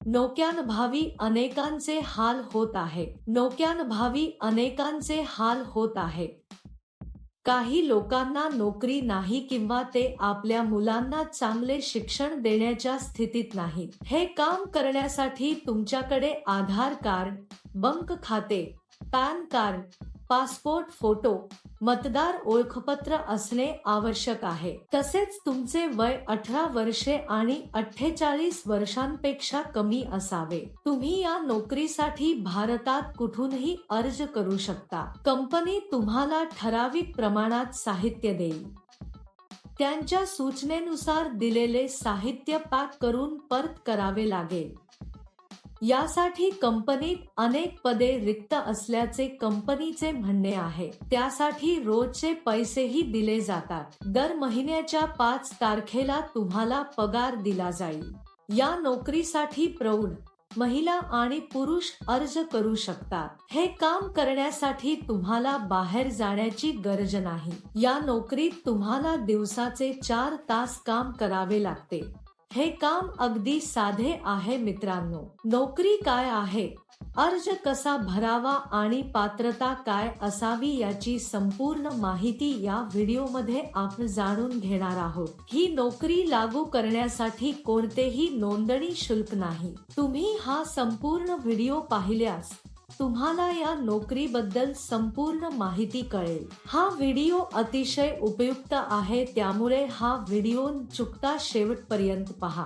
नोक्यान भावी अनेकांचे हाल होत आहे. नोक्यान भावी अनेकांचे हाल होत आहे. काही लोकांना नोकरी नाही किंवा ते आपल्या मुलांना चांगले शिक्षण देण्याच्या स्थितीत नाहीत हे काम करण्यासाठी तुमच्याकडे आधार कार्ड बंक खाते पॅन कार्ड पासपोर्ट फोटो मतदार ओळखपत्र असणे आवश्यक आहे. तसेच तुमचे वय अठरा वर्षे आणि अठ्ठेचाळीस वर्षांपेक्षा कमी असावे. तुम्ही या नोकरीसाठी भारतात कुठूनही अर्ज करू शकता. कंपनी तुम्हाला ठराविक प्रमाणात साहित्य देईल. त्यांच्या सूचनेनुसार दिलेले साहित्य पॅक करून परत करावे लागेल. यासाठी कंपनीत अनेक पदे रिक्त असल्याचे कंपनीचे म्हणणे आहे. त्यासाठी रोजचे पैसेही दिले जातात. दर महिन्याच्या पाच तारखेला तुम्हाला पगार दिला जाईल. या नोकरीसाठी प्रौढ महिला आणि पुरुष अर्ज करू शकतात. हे काम करण्यासाठी तुम्हाला बाहेर जाण्याची गरज नाही. या नोकरीत तुम्हाला दिवसाचे चार तास काम करावे लागते. हे काम अगदी साधे आहे मित्रांनो. नोकरी काय आहे? अर्ज कसा भरावा आणि पात्रता काय असावी याची संपूर्ण माहिती या व्हिडिओमध्ये आपण जाणून घेणार आहोत. ही नोकरी लागू करण्यासाठी कोणतेही नोंदणी शुल्क नाही. तुम्ही हा संपूर्ण व्हिडिओ पाहिल्यास तुम्हाला या नोकरीबद्दल संपूर्ण माहिती कळेल. हा व्हिडिओ अतिशय उपयुक्त आहे त्यामुळे हा व्हिडिओ चुकता शेवटपर्यंत पहा.